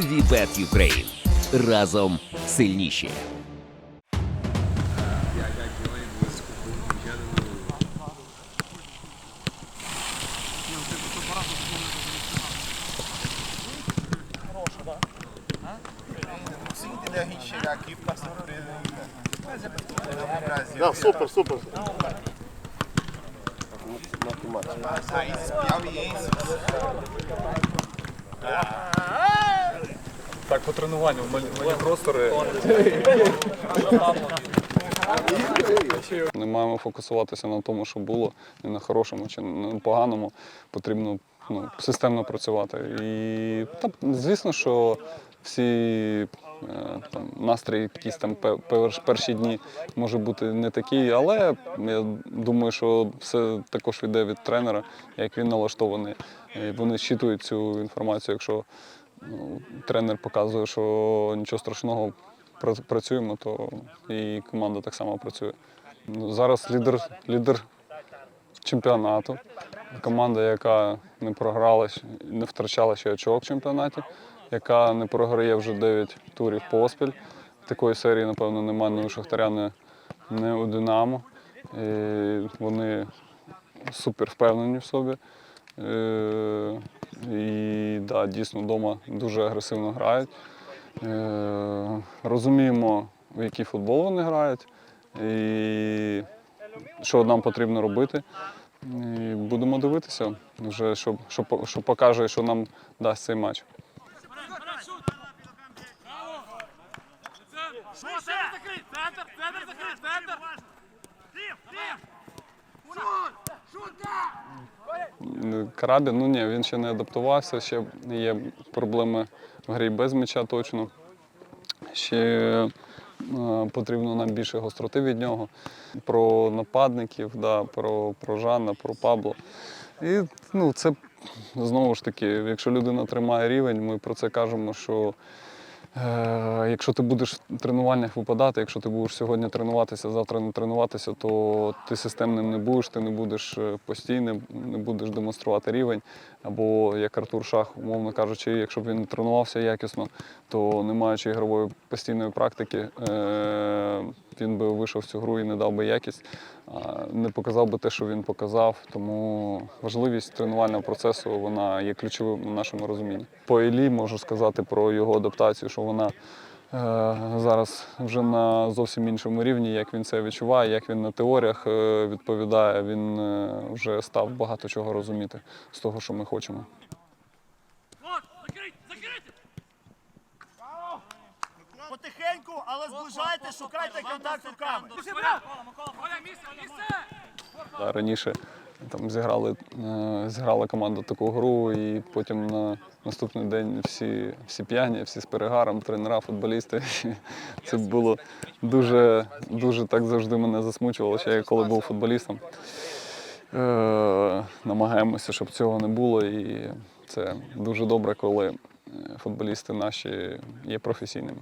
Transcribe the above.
Вібет Юкрейн. Разом сильніші. Sim, a gente chegar aqui e ficar surpreso ainda. Так, по тренуванню малі, простори. Не маємо фокусуватися на тому, що було, не на хорошому чи на поганому. Потрібно ну, системно працювати. І та, звісно, що всі е, там, настрій, якісь там перші дні може бути не такі, але я думаю, що все також йде від тренера, як він налаштований. І вони щитують цю інформацію, якщо ну, тренер показує, що нічого страшного працюємо, то і команда так само працює. Ну, Зараз лідер, лідер чемпіонату. Команда, яка не програла, не втрачала ще очок в чемпіонаті, яка не програє вже 9 турів поспіль. Такої серії, напевно, немає ні у Шахтаря, ні, ні у Динамо. І вони супер впевнені в собі. І да, дійсно вдома дуже агресивно грають. Е, розуміємо, в який футбол вони грають, і що нам потрібно робити. І будемо дивитися, вже, що, що, що покаже, що нам дасть цей матч. Центр! Центр! Карабін, ну ні, він ще не адаптувався, ще є проблеми в грі без м'яча точно. Ще е, потрібно нам більше гостроти від нього. Про нападників, да, про, про Жанна, про Пабло. І ну, це знову ж таки, якщо людина тримає рівень, ми про це кажемо, що Якщо ти будеш в тренуваннях випадати, якщо ти будеш сьогодні тренуватися, завтра не тренуватися, то ти системним не будеш, ти не будеш е, постійним, не будеш демонструвати рівень. Або як Артур Шах, умовно кажучи, якщо б він тренувався якісно, то не маючи ігрової постійної практики, е, він би вийшов в цю гру і не дав би якість, не показав би те, що він показав. Тому важливість тренувального процесу вона є ключовим у нашому розумінні. По Іллі можу сказати про його адаптацію, що вона е, зараз вже на зовсім іншому рівні, як він це відчуває, як він на теоріях е, відповідає. Він е, вже став багато чого розуміти з того, що ми хочемо. Потихеньку, але зближайте, шукайте контакт руками. Раніше там зіграли, е, зіграла команда таку гру, і потім на наступний день всі, всі п'яні, всі з перегаром, тренера, футболісти. Це було дуже, дуже так завжди мене засмучувало, ще я коли був футболістом. Е, намагаємося, щоб цього не було. І це дуже добре, коли е, футболісти наші є професійними.